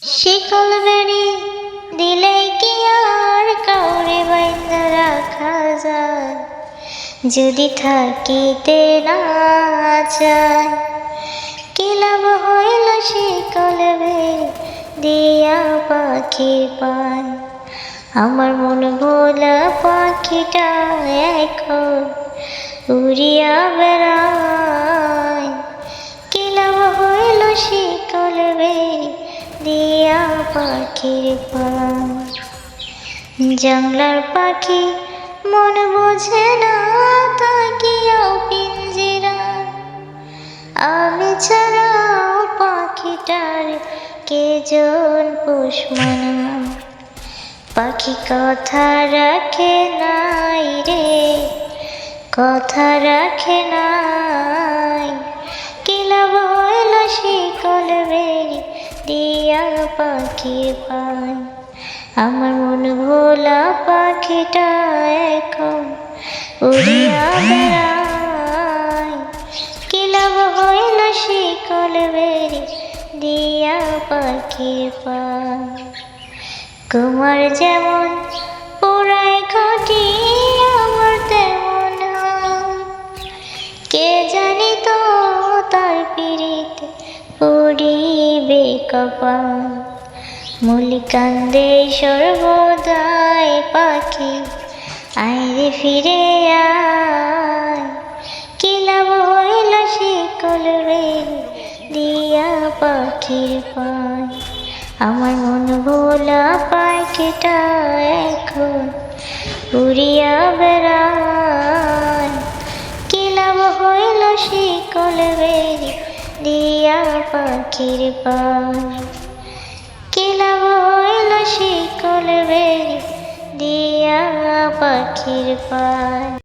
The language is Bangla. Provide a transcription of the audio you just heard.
শিকল বেড়ি দিলে কি আর কাউরে বাইন্দা রাখা যায়? যদি থাকিতে না চায়, কি লাভ হইল শিকল বেড়ি দিয়া পাখি পায়? আমার মন ভোলা পাখিটা এখন উড়িয়া বেড়ায়। পাখির জাংলার পাখি মন বোঝে না, তাকিয়াও পিঞ্জিরা। আমি ছাড়াও পাখিটার কে জন পাখি কথা রাখে নাই রে, কথা রাখে নাই। দিয়া পাখি পায় আমার মন ভোলা পাখিটা এখন উড়িয়া বেড়ায়। কি লাভ হইল শিকল বেরি দিয়া পাখি পায় কুমার যেমন পড়িবে কপাল মুলিকান্দে সর্বদাই পাখি। আইরে ফিরে আয়। কি লাভ হইল রে দিয়া পাখির পায়? আমার মন ভোলা পাখিটা এখন? উড়িয়া বেড়ায় পাখির পায় কি লাভ শিকল বেরি দিয়া পাখির পায়